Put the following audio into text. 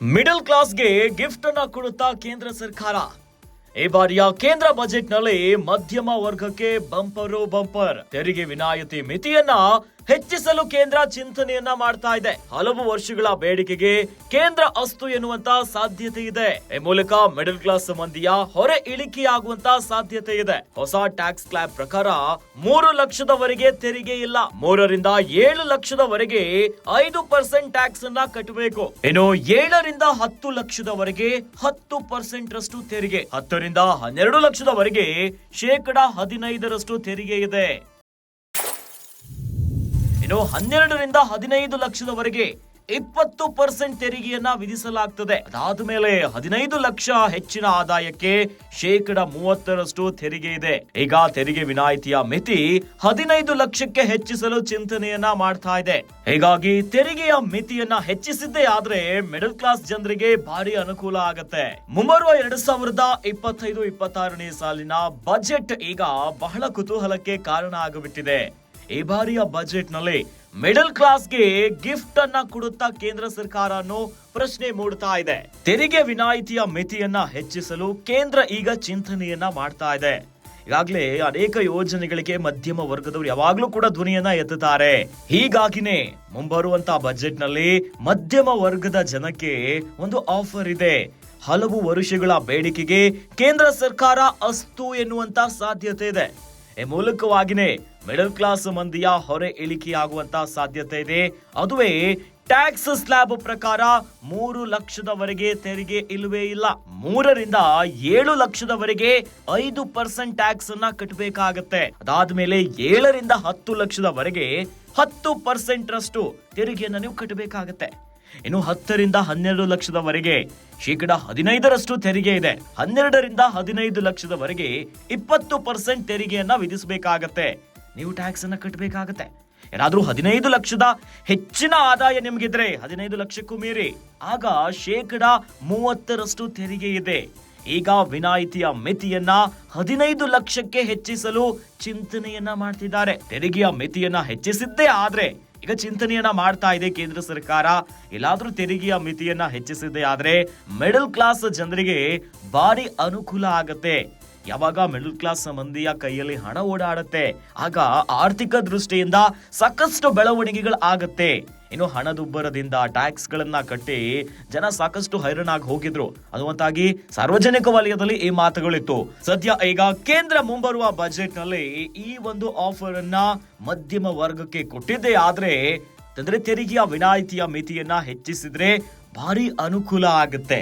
Middle ಕ್ಲಾಸ್ಗೆ gift ಅನ್ನ ಕೊಡುತ್ತಾ ಕೇಂದ್ರ ಸರ್ಕಾರ? ಈ ಬಾರಿಯ ಕೇಂದ್ರ ಬಜೆಟ್ನಲ್ಲಿ ಮಧ್ಯಮ ವರ್ಗಕ್ಕೆ ಬಂಪರು ಬಂಪರ್ ತೆರಿಗೆ ವಿನಾಯಿತಿ ಮಿತಿಯನ್ನ ಹೆಚ್ಚಿಸಲು ಕೇಂದ್ರ ಚಿಂತನೆಯನ್ನ ಮಾಡ್ತಾ ಇದೆ. ಹಲವು ವರ್ಷಗಳ ಬೇಡಿಕೆಗೆ ಕೇಂದ್ರ ಅಸ್ತು ಎನ್ನುವಂತ ಸಾಧ್ಯತೆ ಇದೆ. ಈ ಮೂಲಕ ಮಿಡಲ್ ಕ್ಲಾಸ್ ಮಂದಿಯ ಹೊರೆ ಇಳಿಕೆಯಾಗುವಂತ ಸಾಧ್ಯತೆ ಇದೆ. ಹೊಸ ಟ್ಯಾಕ್ಸ್ ಕ್ಲಾಬ್ ಪ್ರಕಾರ ಮೂರು ಲಕ್ಷದವರೆಗೆ ತೆರಿಗೆ ಇಲ್ಲ. ಮೂರರಿಂದ ಏಳು ಲಕ್ಷದವರೆಗೆ ಐದು ಪರ್ಸೆಂಟ್ ಟ್ಯಾಕ್ಸ್ ಅನ್ನ ಕಟ್ಟಬೇಕು. ಇನ್ನು ಏಳರಿಂದ ಹತ್ತು ಲಕ್ಷದವರೆಗೆ ಹತ್ತು ಪರ್ಸೆಂಟ್ ರಷ್ಟು ತೆರಿಗೆ. ಹತ್ತರಿಂದ ಹನ್ನೆರಡು ಲಕ್ಷದವರೆಗೆ ಶೇಕಡ ಹದಿನೈದರಷ್ಟು ತೆರಿಗೆ ಇದೆ. ಇನ್ನು ಹನ್ನೆರಡರಿಂದ ಹದಿನೈದು ಲಕ್ಷದವರೆಗೆ ಇಪ್ಪತ್ತು ಪರ್ಸೆಂಟ್ ತೆರಿಗೆಯನ್ನ ವಿಧಿಸಲಾಗ್ತದೆ. ಅದಾದ ಮೇಲೆ ಹದಿನೈದು ಲಕ್ಷ ಹೆಚ್ಚಿನ ಆದಾಯಕ್ಕೆ ಶೇಕಡ ಮೂವತ್ತರಷ್ಟು ತೆರಿಗೆ ಇದೆ. ಈಗ ತೆರಿಗೆ ವಿನಾಯಿತಿಯ ಮಿತಿ ಹದಿನೈದು ಲಕ್ಷಕ್ಕೆ ಹೆಚ್ಚಿಸಲು ಚಿಂತನೆಯನ್ನ ಮಾಡ್ತಾ ಇದೆ. ಹೀಗಾಗಿ ತೆರಿಗೆಯ ಮಿತಿಯನ್ನ ಹೆಚ್ಚಿಸಿದ್ದೇ ಆದ್ರೆ ಮಿಡಲ್ ಕ್ಲಾಸ್ ಜನರಿಗೆ ಭಾರಿ ಅನುಕೂಲ ಆಗತ್ತೆ. ಮುಂಬರುವ ಎರಡ್ ಸಾವಿರದ ಇಪ್ಪತ್ತೈದು, ಇಪ್ಪತ್ತಾರನೇ ಸಾಲಿನ ಬಜೆಟ್ ಈಗ ಬಹಳ ಕುತೂಹಲಕ್ಕೆ ಕಾರಣ ಆಗಿಬಿಟ್ಟಿದೆ. ಈ ಬಾರಿಯ ಬಜೆಟ್ನಲ್ಲಿ ಮಿಡಲ್ ಕ್ಲಾಸ್ಗೆ ಗಿಫ್ಟ್ ಅನ್ನ ಕೊಡುತ್ತಾ ಕೇಂದ್ರ ಸರ್ಕಾರ ಪ್ರಶ್ನೆ ಮೂಡ್ತಾ ಇದೆ. ತೆರಿಗೆ ವಿನಾಯಿತಿಯ ಮಿತಿಯನ್ನ ಹೆಚ್ಚಿಸಲು ಕೇಂದ್ರ ಈಗ ಚಿಂತನೆಯನ್ನ ಮಾಡ್ತಾ ಇದೆ. ಈಗಾಗಲೇ ಅನೇಕ ಯೋಜನೆಗಳಿಗೆ ಮಧ್ಯಮ ವರ್ಗದವರು ಯಾವಾಗ್ಲೂ ಕೂಡ ಧ್ವನಿಯನ್ನ ಎತ್ತುತ್ತಾರೆ. ಹೀಗಾಗಿನೇ ಮುಂಬರುವಂತ ಬಜೆಟ್ನಲ್ಲಿ ಮಧ್ಯಮ ವರ್ಗದ ಜನಕ್ಕೆ ಒಂದು ಆಫರ್ ಇದೆ. ಹಲವು ವರ್ಷಗಳ ಬೇಡಿಕೆಗೆ ಕೇಂದ್ರ ಸರ್ಕಾರ ಅಸ್ತು ಎನ್ನುವಂತ ಸಾಧ್ಯತೆ ಇದೆ. ಈ ಮೂಲಕವಾಗಿನೇ ಮಿಡಲ್ ಕ್ಲಾಸ್ ಮಂದಿಯ ಹೊರೆ ಇಳಿಕೆಯಾಗುವಂತ ಸಾಧ್ಯತೆ ಇದೆ. ಅದುವೇ ಟ್ಯಾಕ್ಸ್ ಸ್ಲ್ಯಾಬ್ ಪ್ರಕಾರ ಮೂರು ಲಕ್ಷದವರೆಗೆ ತೆರಿಗೆ ಇಲ್ಲವೇ ಇಲ್ಲ. ಮೂರರಿಂದ ಏಳು ಲಕ್ಷದವರೆಗೆ ಐದು ಪರ್ಸೆಂಟ್ ಟ್ಯಾಕ್ಸ್ ಅನ್ನ ಕಟ್ಟಬೇಕಾಗತ್ತೆ ಅದಾದ್ಮೇಲೆ ಏಳರಿಂದ ಹತ್ತು ಲಕ್ಷದವರೆಗೆ ಹತ್ತು ಪರ್ಸೆಂಟ್ ರಷ್ಟು ತೆರಿಗೆಯನ್ನ ನೀವು ಕಟ್ಟಬೇಕಾಗತ್ತೆ ಇನ್ನು ಹತ್ತರಿಂದ ಹನ್ನೆರಡು ಲಕ್ಷದವರೆಗೆ ಶೇಕಡ ಹದಿನೈದರಷ್ಟು ತೆರಿಗೆ ಇದೆ. ಹನ್ನೆರಡರಿಂದ ಹದಿನೈದು ಲಕ್ಷದವರೆಗೆ ಇಪ್ಪತ್ತು ಪರ್ಸೆಂಟ್ ತೆರಿಗೆಯನ್ನ ವಿಧಿಸಬೇಕಾಗತ್ತೆ. ನೀವು ಟ್ಯಾಕ್ಸ್ ಅನ್ನ ಕಟ್ಟಬೇಕಾಗತ್ತೆ ಏನಾದರೂ ಹದಿನೈದು ಲಕ್ಷದ ಹೆಚ್ಚಿನ ಆದಾಯ ನಿಮಗಿದ್ರೆ ಹದಿನೈದು ಲಕ್ಷಕ್ಕೂ ಮೀರಿ. ಆಗ ಶೇಕಡ ಮೂವತ್ತರಷ್ಟು ತೆರಿಗೆ ಇದೆ. ಈಗ ವಿನಾಯಿತಿಯ ಮಿತಿಯನ್ನ ಹದಿನೈದು ಲಕ್ಷಕ್ಕೆ ಹೆಚ್ಚಿಸಲು ಚಿಂತನೆಯನ್ನ ಮಾಡ್ತಿದ್ದಾರೆ. ತೆರಿಗೆಯ ಮಿತಿಯನ್ನ ಹೆಚ್ಚಿಸಿದ್ದೇ ಆದ್ರೆ ಈಗ ಚಿಂತನೆಯನ್ನ ಮಾಡ್ತಾ ಇದೆ ಕೇಂದ್ರ ಸರ್ಕಾರ. ಎಲ್ಲಾದ್ರೂ ತೆರಿಗೆಯ ಮಿತಿಯನ್ನ ಹೆಚ್ಚಿಸಿದ್ದೇ ಆದ್ರೆ ಮಿಡಲ್ ಕ್ಲಾಸ್ ಜನರಿಗೆ ಭಾರಿ ಅನುಕೂಲ ಆಗತ್ತೆ. ಯಾವಾಗ ಮಿಡಲ್ ಕ್ಲಾಸ್ ಮಂದಿಯ ಕೈಯಲ್ಲಿ ಹಣ ಓಡಾಡುತ್ತೆ, ಆಗ ಆರ್ಥಿಕ ದೃಷ್ಟಿಯಿಂದ ಸಾಕಷ್ಟು ಬೆಳವಣಿಗೆಗಳು ಆಗುತ್ತೆ. ಇನ್ನು ಹಣದುಬ್ಬರದಿಂದ ಟ್ಯಾಕ್ಸ್ ಗಳನ್ನ ಕಟ್ಟಿ ಜನ ಸಾಕಷ್ಟು ಹೈರಾಣಾಗಿ ಹೋಗಿದ್ರು. ಅನ್ನುವಂತಾಗಿ ಸಾರ್ವಜನಿಕ ವಲಯದಲ್ಲಿ ಈ ಮಾತುಗಳಿತ್ತು. ಸದ್ಯ ಈಗ ಕೇಂದ್ರ ಮುಂಬರುವ ಬಜೆಟ್ನಲ್ಲಿ ಈ ಒಂದು ಆಫರ್ ಅನ್ನ ಮಧ್ಯಮ ವರ್ಗಕ್ಕೆ ಕೊಟ್ಟಿದ್ದೆ. ಆದ್ರೆ ಅಂದ್ರೆ ತೆರಿಗೆಯ ವಿನಾಯಿತಿಯ ಮಿತಿಯನ್ನ ಹೆಚ್ಚಿಸಿದ್ರೆ ಭಾರಿ ಅನುಕೂಲ ಆಗುತ್ತೆ.